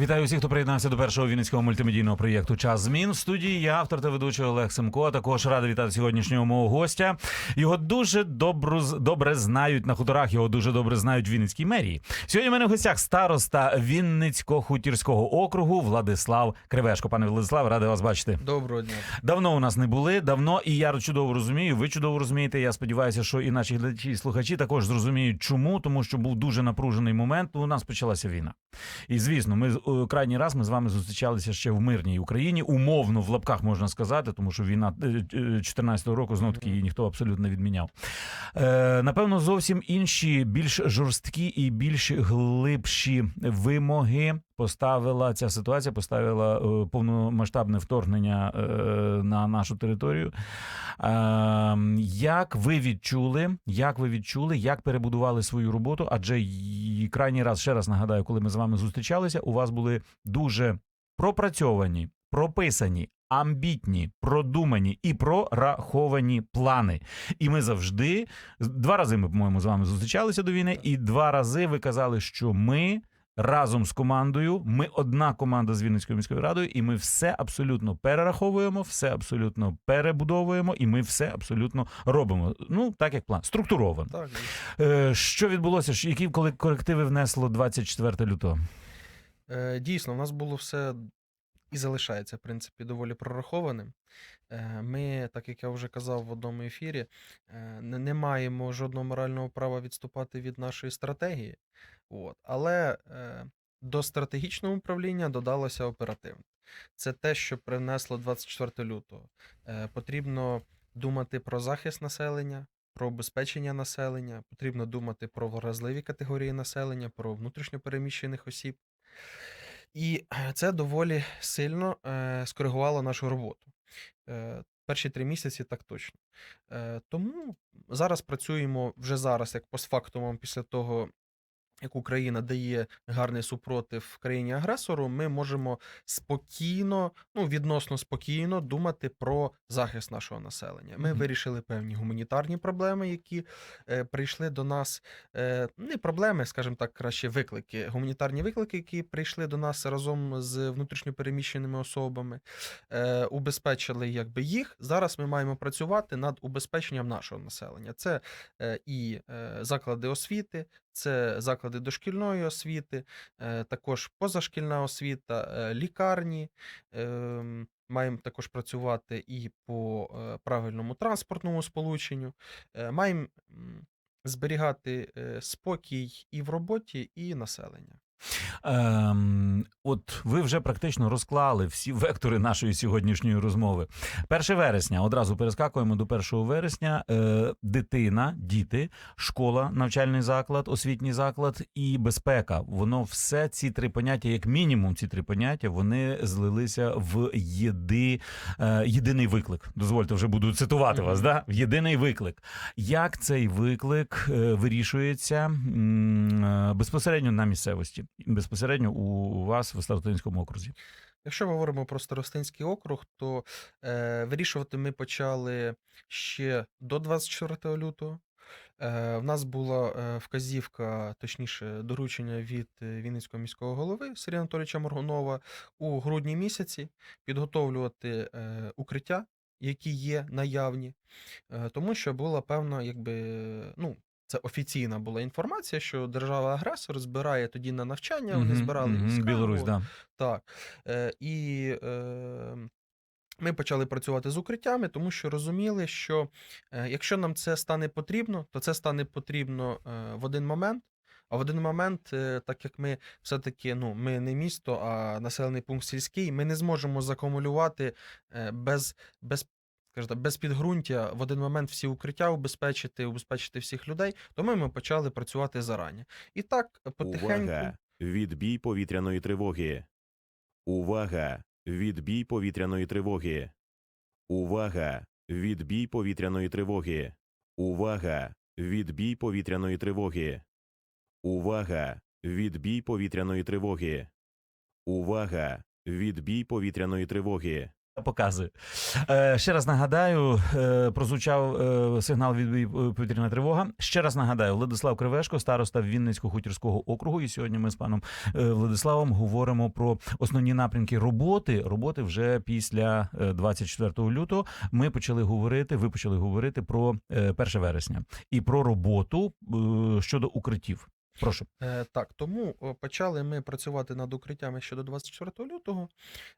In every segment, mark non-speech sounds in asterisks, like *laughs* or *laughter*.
Вітаю всіх, хто приєднався до першого вінницького мультимедійного проєкту Час змін. В студії я, автор та ведучий Олег Семко. Також радий вітати сьогоднішнього мого гостя. Його дуже добру, добре знають на хуторах. Його дуже добре знають в Вінницькій мерії. Сьогодні в мене в гостях староста Вінницько-хутірського округу Владислав Кривешко. Пане Владислав, радий вас бачити. Доброго дня. Давно у нас не були, давно, і я чудово розумію. Ви чудово розумієте. Я сподіваюся, що і наші глядачі і слухачі також зрозуміють, чому, тому що був дуже напружений момент. У нас почалася війна. І звісно, ми крайній раз ми з вами зустрічалися ще в мирній Україні, умовно в лапках можна сказати, тому що війна 14-го року знов таки її ніхто абсолютно не відміняв. Е, напевно, зовсім інші, більш жорсткі і більш глибші вимоги поставила ця ситуація, поставила е, повномасштабне вторгнення е, на нашу територію. Е, як ви відчули, як ви відчули, як перебудували свою роботу? Адже крайній раз ще раз нагадаю, коли ми з вами зустрічалися, у вас були дуже пропрацьовані, прописані. Амбітні, продумані і прораховані плани. І ми завжди два рази ми, по-моєму, з вами зустрічалися до війни, і два рази ви казали, що ми разом з командою. Ми одна команда з Вінницькою міською радою, і ми все абсолютно перераховуємо, все абсолютно перебудовуємо, і ми все абсолютно робимо. Ну так як план структуровано. Так, Е, що відбулося? Які коли корективи внесло 24 лютого? е, дійсно, у нас було все і залишається, в принципі, доволі прорахованим. Е, Ми, так як я вже казав в одному ефірі, е, не, маємо жодного морального права відступати від нашої стратегії. От. Але е, до стратегічного управління додалося оперативне. Це те, що привнесло 24 лютого. Потрібно думати про захист населення, про убезпечення населення, потрібно думати про вразливі категорії населення, про внутрішньопереміщених осіб. І це доволі сильно скоригувало нашу роботу. Е, перші три місяці так точно. Е, тому зараз працюємо вже зараз, як постфактумом, після того, як Україна дає гарний супротив країні агресору, ми можемо спокійно, ну відносно спокійно думати про захист нашого населення. Ми Мгм. вирішили певні гуманітарні проблеми, які е, прийшли до нас. Е, не проблеми, скажімо так, краще виклики. Гуманітарні виклики, які прийшли до нас разом з внутрішньопереміщеними особами, е, убезпечили якби їх. Зараз ми маємо працювати над убезпеченням нашого населення. Це е, і е, заклади освіти, це заклади дошкільної освіти, е, також позашкільна освіта, е, лікарні. Ем, Маємо також працювати і по е, правильному транспортному сполученню. Маємо зберігати спокій і в роботі, і населення. Ем, от ви вже практично розклали всі вектори нашої сьогоднішньої розмови. 1 вересня, одразу перескакуємо до 1 вересня. Е, дитина, діти, школа, навчальний заклад, освітній заклад і безпека. Воно все ці три поняття, як мінімум, ці три поняття, вони злилися в єди, е, єдиний виклик. Дозвольте, вже буду цитувати вас. Да? В єдиний виклик. Як цей виклик е, вирішується е, безпосередньо на місцевості, безпосередньо у вас в Старотинському окрузі? Якщо ми говоримо про Старостинський округ, то е, вирішувати ми почали ще до 24 лютого. Е, в нас була е, вказівка, точніше, доручення від е, Вінницького міського голови Сергія Анатолійовича Моргунова у грудні місяці підготовлювати е, укриття, які є наявні, е, тому що була певна, якби, ну, це офіційна була інформація, що держава-агресор збирає тоді на навчання, вони збирали війська, Білорусь, да. Так. Е, і е, ми почали працювати з укриттями, тому що розуміли, що е, якщо нам це стане потрібно, то це стане потрібно е, в один момент. А в один момент, е, так як ми все-таки ну, ми не місто, а населений пункт сільський, ми не зможемо закумулювати е, без, без, так, без підґрунтя в один момент всі укриття убезпечити, убезпечити всіх людей, тому ми почали працювати зарані. І так потихеньку. Увага! Відбій повітряної тривоги. Увага! Відбій повітряної тривоги. Увага! Відбій повітряної тривоги. Увага! Відбій повітряної тривоги. Увага! Відбій повітряної тривоги. Увага! Відбій повітряної тривоги. Показує. Е, ще раз нагадаю, е, прозвучав е, сигнал від повітряна тривога. Ще раз нагадаю, Владислав Кривешко, староста Вінницько-Хутірського округу. І сьогодні ми з паном е, Владиславом говоримо про основні напрямки роботи. Роботи вже після е, 24 лютого. Ми почали говорити. Ви почали говорити про е, 1 вересня і про роботу е, щодо укриттів. Прошу. Е, Так, тому почали ми працювати над укриттями щодо 24 лютого.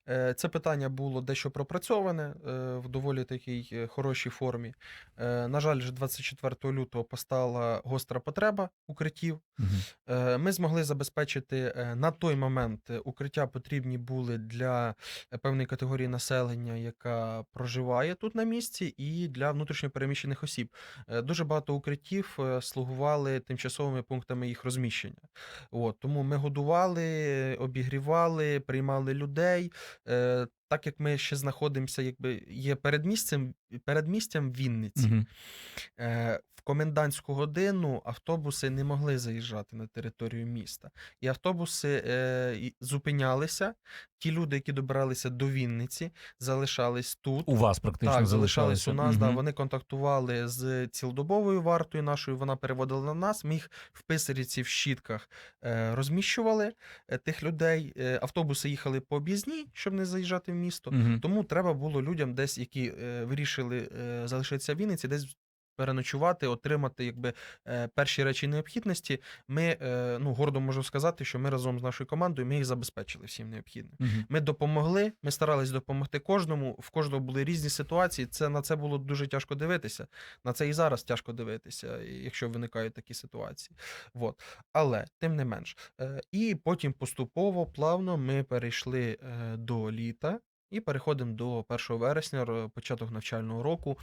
Е, Це питання було дещо пропрацьоване е, в доволі такій е, хорошій формі. Е, На жаль, ж 24 лютого постала гостра потреба укриттів. Мгм. Е, Ми змогли забезпечити е, на той момент е, укриття потрібні були для певної категорії населення, яка проживає тут на місці, і для внутрішньопереміщених осіб. Е, Дуже багато укриттів слугували тимчасовими пунктами їх розміщення. От, тому ми годували, обігрівали, приймали людей. Е, Так як ми ще знаходимося, якби є передмістям, передмістям Вінниці. Е, комендантську годину автобуси не могли заїжджати на територію міста. І автобуси е, зупинялися. Ті люди, які добиралися до Вінниці, залишались тут. У вас практично Так, залишались у нас. Да, вони контактували з цілодобовою вартою нашою. Вона переводила на нас. Ми їх в писаріці в щітках е, розміщували е, тих людей. Е, автобуси їхали по об'їзній, щоб не заїжджати в місто. Мгм. Тому треба було людям, десь які е, вирішили е, залишитися в Вінниці, десь переночувати, отримати якби е, перші речі необхідності. Ми е, ну гордо можу сказати, що ми разом з нашою командою ми їх забезпечили всім необхідним. Мгм. Ми допомогли, ми старались допомогти кожному. В кожного були різні ситуації. Це на це було дуже тяжко дивитися. На це і зараз тяжко дивитися, якщо виникають такі ситуації. Вот. Але тим не менш. Е, І потім поступово, плавно ми перейшли до літа і переходимо до 1 вересня, початок навчального року.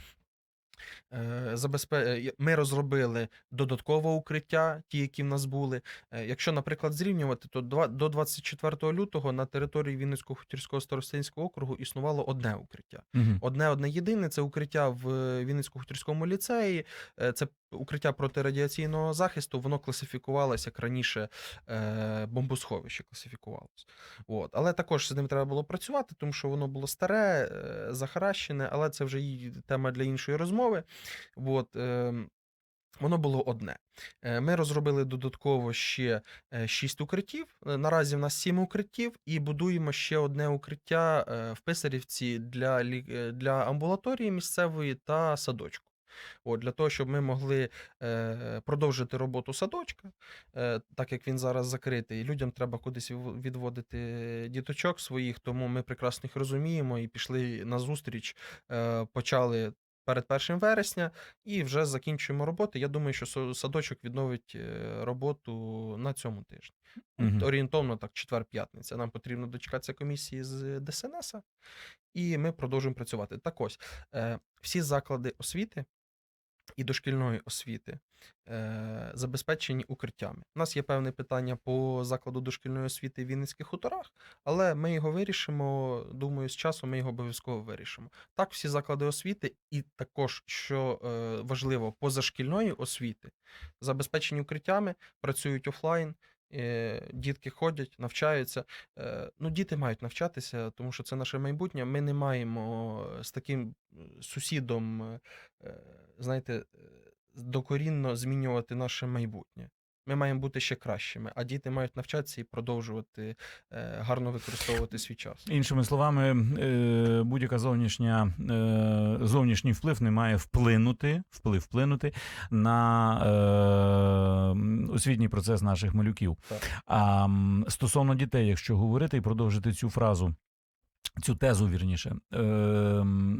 Е, е, Ми розробили додаткове укриття, ті, які в нас були. Е, Якщо, наприклад, зрівнювати, то до 24 лютого на території Вінницького хутірського старостинського округу існувало одне укриття. Одне одне єдине це укриття в Вінницько-хутірському ліцеї. Е, Це укриття протирадіаційного захисту. Воно класифікувалося як раніше е, бомбосховище класифікувалося. От. Але також з ним треба було працювати, тому що воно було старе, е, захаращене, але це вже тема для іншої розмови. От. Е, Воно було одне. Е, Ми розробили додатково ще е, шість укриттів. Е, Наразі в нас сім укриттів, і будуємо ще одне укриття в Писарівці для, для амбулаторії місцевої та садочку. От, для того, щоб ми могли продовжити роботу садочка, так як він зараз закритий, людям треба кудись відводити діточок своїх, тому ми прекрасно їх розуміємо і пішли на зустріч, почали перед 1 вересня і вже закінчуємо роботи. Я думаю, що садочок відновить е, роботу на цьому тижні. Угу. Орієнтовно так, четвер-п'ятниця. Нам потрібно дочекатися комісії з ДСНС, і ми продовжуємо працювати. Так ось, е, всі заклади освіти і дошкільної освіти е, забезпечені укриттями. У нас є певне питання по закладу дошкільної освіти в Вінницьких хуторах, але ми його вирішимо. Думаю, з часом ми його обов'язково вирішимо. Так, всі заклади освіти, і також, що е, важливо, позашкільної освіти забезпечені укриттями, працюють офлайн. Е, Дітки ходять, навчаються. Е, Ну, діти мають навчатися, тому що це наше майбутнє. Ми не маємо з таким сусідом, е, знаєте, докорінно змінювати наше майбутнє. Ми маємо бути ще кращими, а діти мають навчатися і продовжувати е, гарно використовувати свій час. Іншими словами, е, будь-яка зовнішня е, зовнішній вплив не має вплинути, вплив вплинути на освітній процес наших малюків. А стосовно дітей, якщо говорити і продовжити цю фразу. Цю тезу вірніше,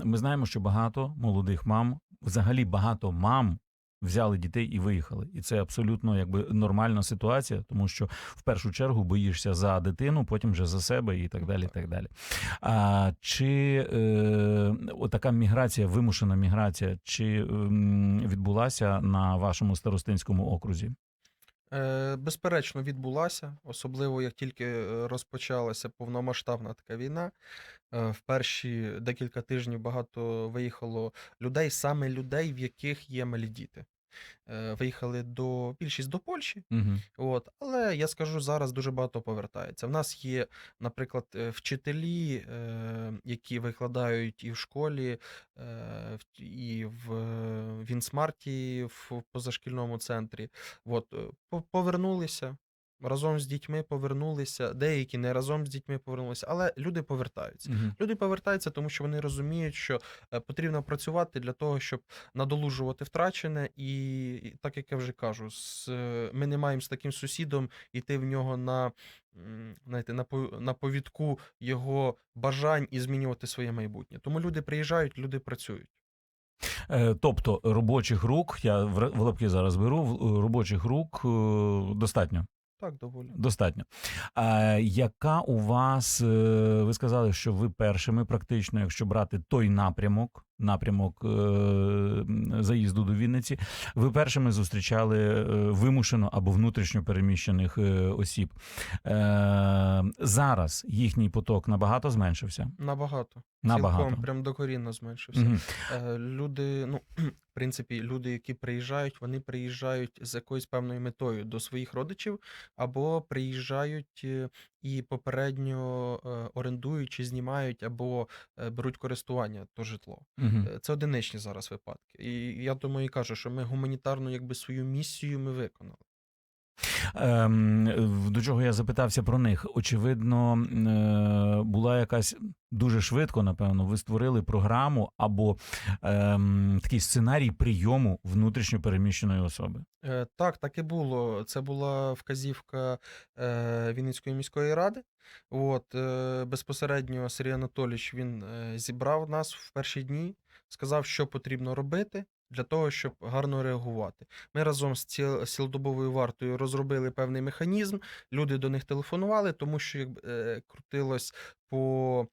ми знаємо, що багато молодих мам, взагалі багато мам взяли дітей і виїхали. І це абсолютно якби нормальна ситуація, тому що в першу чергу боїшся за дитину, потім вже за себе і так далі. І так далі. А чи е, отака міграція, вимушена міграція, чи ем, відбулася на вашому старостинському окрузі? Е, Безперечно, відбулася, особливо як тільки е, розпочалася повномасштабна така війна. е, В перші декілька тижнів багато виїхало людей, саме людей, в яких є малі діти. Е, виїхали до більшість до Польщі. Угу. От, але я скажу, зараз дуже багато повертається. В нас є, наприклад, е, вчителі, е, які викладають і в школі, і в, Вінсмарті, в позашкільному центрі. От, повернулися. Разом з дітьми повернулися, деякі не разом з дітьми повернулися, але люди повертаються. Угу. Люди повертаються, тому що вони розуміють, що е, потрібно працювати для того, щоб надолужувати втрачене, і, так як я вже кажу, з, е, ми не маємо з таким сусідом йти в нього на, знаєте, на, на повідку його бажань і змінювати своє майбутнє. Тому люди приїжджають, люди працюють. Е, тобто робочих рук, я в лапки зараз беру, робочих рук достатньо. Так, доволі. Достатньо. А, яка у вас, е, ви сказали, що ви першими, практично, якщо брати той напрямок, напрямок е, заїзду до Вінниці, ви першими зустрічали е, вимушено або внутрішньо переміщених е, осіб. Е, зараз їхній поток набагато зменшився. Набагато. Набагато. Цілком, прям докорінно зменшився. Мгм. Е, Люди, ну, *clears throat* в принципі, люди, які приїжджають, вони приїжджають з якоюсь певною метою до своїх родичів, або приїжджають і попередньо е, орендують чи знімають, або е, беруть користування то житло. Е, Це одиничні зараз випадки. І я думаю, і кажу, що ми гуманітарну, якби свою місію ми виконали. Ем, до чого я запитався про них? Очевидно, е, була якась дуже швидко, напевно, ви створили програму або ем, такий сценарій прийому внутрішньо переміщеної особи. Е, Так, так і було. Це була вказівка е, Вінницької міської ради. От, безпосередньо Сергій Анатолійович він зібрав нас в перші дні, сказав, що потрібно робити для того, щоб гарно реагувати. Ми разом з ціл- цілодобовою вартою розробили певний механізм. Люди до них телефонували, тому що якби, е, крутилось по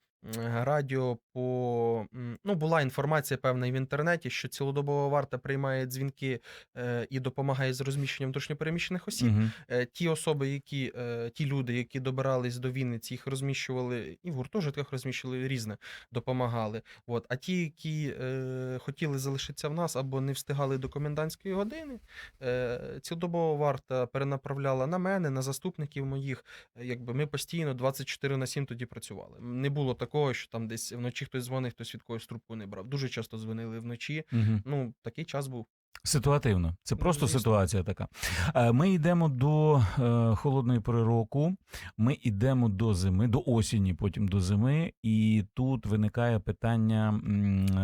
радіо, по ну, була інформація певна і в інтернеті, що цілодобова варта приймає дзвінки е, і допомагає з розміщенням внутрішньопереміщених осіб. Е, Ті особи, які е, ті люди, які добирались до Вінниці, їх розміщували і в гуртожитках розміщували різне, допомагали. От. А ті, які е, хотіли залишитися в нас або не встигали до комендантської години, е, цілодобова варта перенаправляла на мене, на заступників моїх. Е, Якби ми постійно 24 на 7 тоді працювали. Не було такого, що там десь вночі хтось дзвонив, хтось від когось трубку не брав. Дуже часто дзвонили вночі. Угу. Ну, такий час був. Ситуативно, це Ну, просто звісно. ситуація така. Е, Ми йдемо до е, холодної пори року, ми йдемо до зими, до осені, потім до зими, і тут виникає питання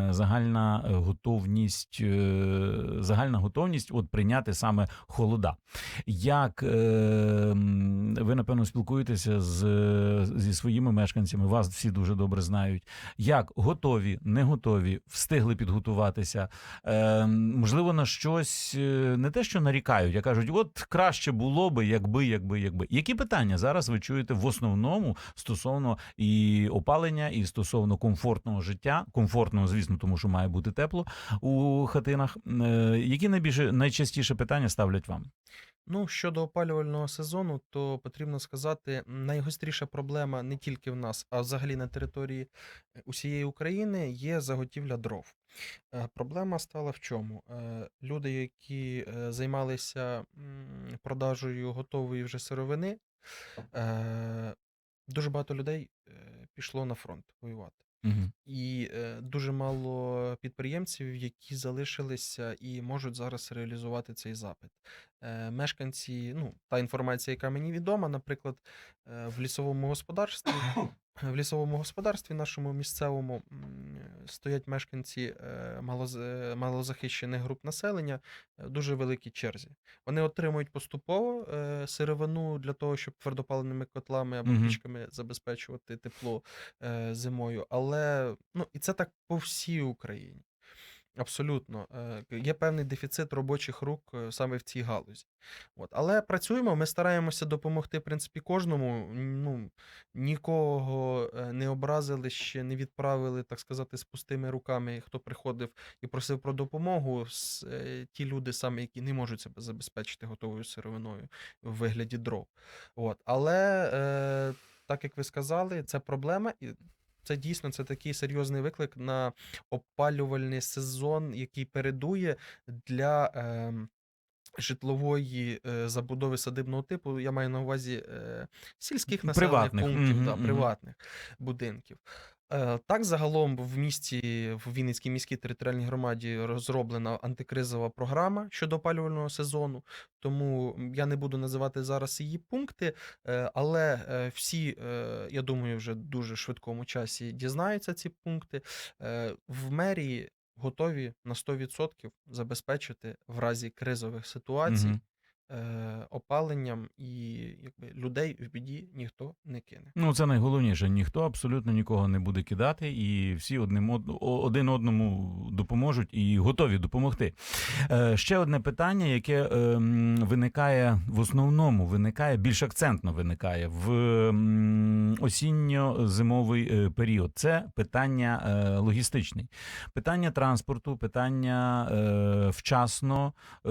загальна готовність, е, загальна готовність от прийняти саме холода. Як ви напевно спілкуєтеся з, зі своїми мешканцями, вас всі дуже добре знають. Як готові, не готові, встигли підготуватися? Можливо, на щось е, не те, що нарікають, а кажуть, от краще було би, якби, якби, якби. Які питання зараз ви чуєте в основному стосовно і опалення, і стосовно комфортного життя, комфортного, звісно, тому що має бути тепло у хатинах. Е, які найбільше найчастіше питання ставлять вам? Ну, щодо опалювального сезону, то потрібно сказати, найгостріша проблема не тільки в нас, а взагалі на території е, усієї України є заготівля дров. Е, Проблема стала в чому? Е, Люди, які е, займалися продажею готової вже сировини, дуже багато людей пішло на фронт воювати. Угу. І дуже мало підприємців, які залишилися і можуть зараз реалізувати цей запит. Е, мешканці, ну, та інформація, яка мені відома, наприклад, е, в лісовому господарстві. *coughs* В лісовому господарстві нашому місцевому стоять мешканці е, малоз- малозахищених груп населення в дуже великій черзі. Вони отримують поступово сировину для того, щоб твердопаленими котлами або пічками забезпечувати тепло зимою. Але ну і це так по всій Україні. Абсолютно. Е, Є певний дефіцит робочих рук е, саме в цій галузі. От. Але працюємо, ми стараємося допомогти, в принципі, кожному. Ну, нікого е, не образили ще, не відправили, так сказати, з пустими руками, хто приходив і просив про допомогу. Ті люди саме, які не можуть себе забезпечити готовою сировиною в вигляді дров. От. Але так як ви сказали, це проблема, і Це дійсно це такий серйозний виклик на опалювальний сезон, який передує для. Е, Житлової е, забудови садибного типу, я маю на увазі е, сільських населених Приватних. пунктів, Мгм, да, мгм. приватних будинків. Е, Так, загалом в місті, в Вінницькій міській територіальній громаді розроблена антикризова програма щодо опалювального сезону. Тому я не буду називати зараз її пункти, е, але е, всі, я думаю, вже дуже швидкому часі дізнаються ці пункти. В мерії готові на 100% забезпечити в разі кризових ситуацій Мгм. Е, опаленням і якби людей в біді ніхто не кине. Ну, це найголовніше. Ніхто абсолютно нікого не буде кидати, і всі одним од... один одному допоможуть і готові допомогти. Е, ще одне питання, яке е, виникає в основному, виникає більш акцентно виникає в м, осінньо-зимовий е, період. Це питання е, логістичний, питання транспорту, питання е, вчасно. Е,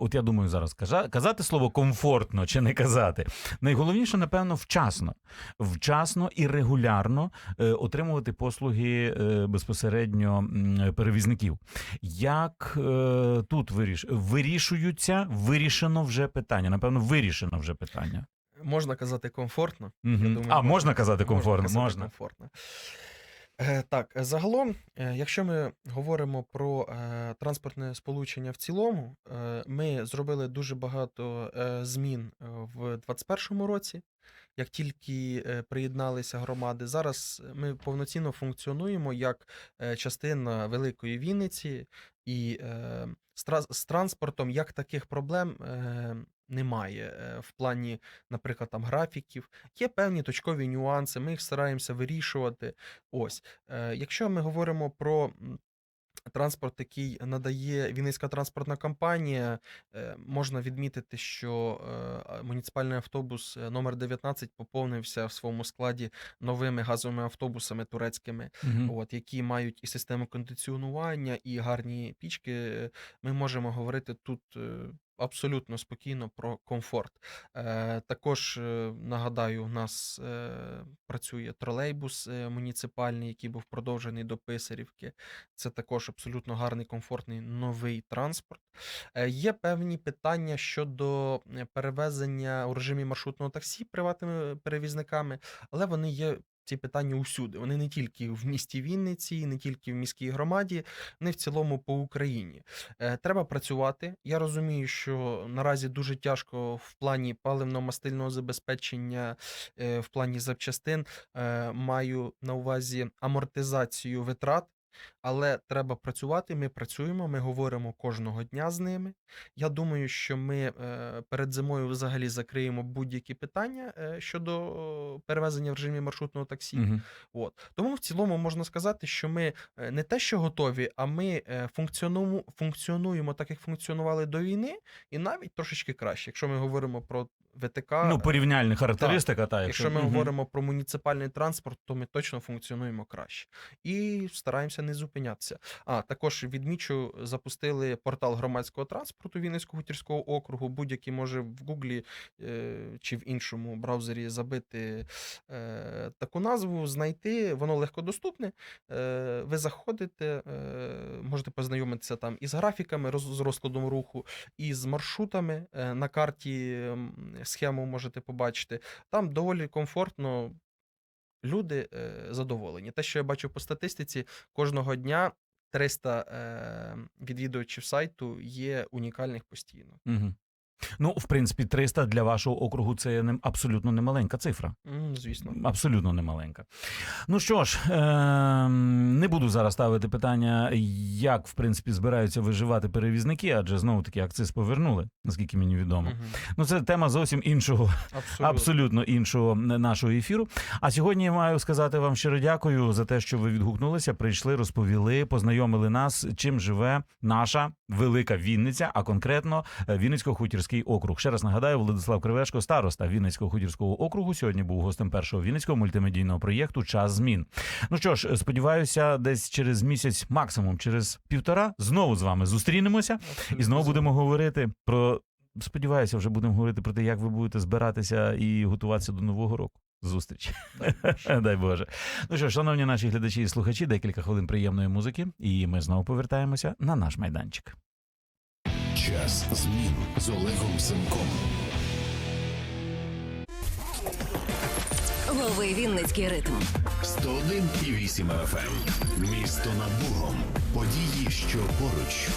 от я думаю, зараз казати слово комфортно чи не казати. Найголовніше, напевно, вчасно, вчасно і регулярно е, отримувати послуги е, безпосередньо перевізників. Як е, тут виріш... вирішуються, вирішено вже питання? Напевно, вирішено вже питання. Можна казати комфортно. Мгм. думаю, а можна- можна казати комфортно? казати Можна. комфортно. Е, Так, загалом, е, якщо ми говоримо про е, транспортне сполучення в цілому, е, ми зробили дуже багато е, змін е, в 2021 році. Як тільки е, приєдналися громади, зараз ми повноцінно функціонуємо як е, частина Великої Вінниці, і е, з транспортом як таких проблем е, немає е, в плані, наприклад, там графіків. Є певні точкові нюанси, ми їх стараємося вирішувати. Ось, е, якщо ми говоримо про транспорт, який надає Вінницька транспортна компанія, е, можна відмітити, що муніципальний автобус номер 19 поповнився в своєму складі новими газовими автобусами турецькими, Мгм. от, які мають і систему кондиціонування, і гарні пічки. Ми можемо говорити тут абсолютно спокійно про комфорт. Е, Також е, нагадаю, у нас е, працює тролейбус е, муніципальний, який був продовжений до Писарівки. Це також абсолютно гарний, комфортний новий транспорт. Е, Є певні питання щодо е, перевезення у режимі маршрутного таксі приватними перевізниками, але вони є. Ці питання усюди. Вони не тільки в місті Вінниці, не тільки в міській громаді, вони в цілому по Україні. Е, Треба працювати. Я розумію, що наразі дуже тяжко в плані паливно-мастильного забезпечення, е, в плані запчастин. Е, Маю на увазі амортизацію витрат. Але треба працювати. Ми працюємо, ми говоримо кожного дня з ними. Я думаю, що ми е, перед зимою взагалі закриємо будь-які питання е, щодо перевезення в режимі маршрутного таксі. Мгм. От. Тому в цілому можна сказати, що ми е, не те, що готові, а ми функціонуємо, функціонуємо так, як функціонували до війни, і навіть трошечки краще. Якщо ми говоримо про ВТК, Ну, порівняльна характеристика, та, якщо ми Мгм. говоримо про муніципальний транспорт, то ми точно функціонуємо краще і стараємося не зупинятися. А також відмічу, запустили портал громадського транспорту Вінницького гутірського округу. Будь-який може в Гуглі е, чи в іншому браузері забити е, таку назву, знайти. Воно легко доступне. Е, ви заходите, е, можете познайомитися там із графіками, роз, з розкладом руху, і з маршрутами. Е, на карті схему можете побачити. Там доволі комфортно. Люди е, задоволені. Те, що я бачу по статистиці, кожного дня 300 е, відвідувачів сайту є унікальних постійно. Мгм. Ну, в принципі, 300 для вашого округу це не, абсолютно немаленька цифра. М, звісно. Абсолютно немаленька. Ну що ж, е- не буду зараз ставити питання, як в принципі збираються виживати перевізники, адже знову таки акциз повернули, наскільки мені відомо. Мгм. Ну це тема зовсім іншого, Абсолютно. абсолютно іншого нашого ефіру. А сьогодні я маю сказати вам щиро дякую за те, що ви відгукнулися, прийшли, розповіли, познайомили нас, чим живе наша велика Вінниця, а конкретно е, Вінницько-Хутірський округ. Ще раз нагадаю, Владислав Кривешко, староста Вінницького хутірського округу, сьогодні був гостем першого вінницького мультимедійного проєкту Час змін. Ну що ж, сподіваюся, десь через місяць, максимум через півтора, знову з вами зустрінемося. І знову будемо говорити про. Сподіваюся, вже будемо говорити про те, як ви будете збиратися і готуватися до нового року. зустріч. Дай Боже. *laughs* Дай Боже. Ну що, шановні наші глядачі і слухачі, декілька хвилин приємної музики, і ми знову повертаємося на наш майданчик. Час змін з Олегом Сенком. Лови Вінницький ритм. 101,8 FM. Місто над Бугом. Події, що поруч.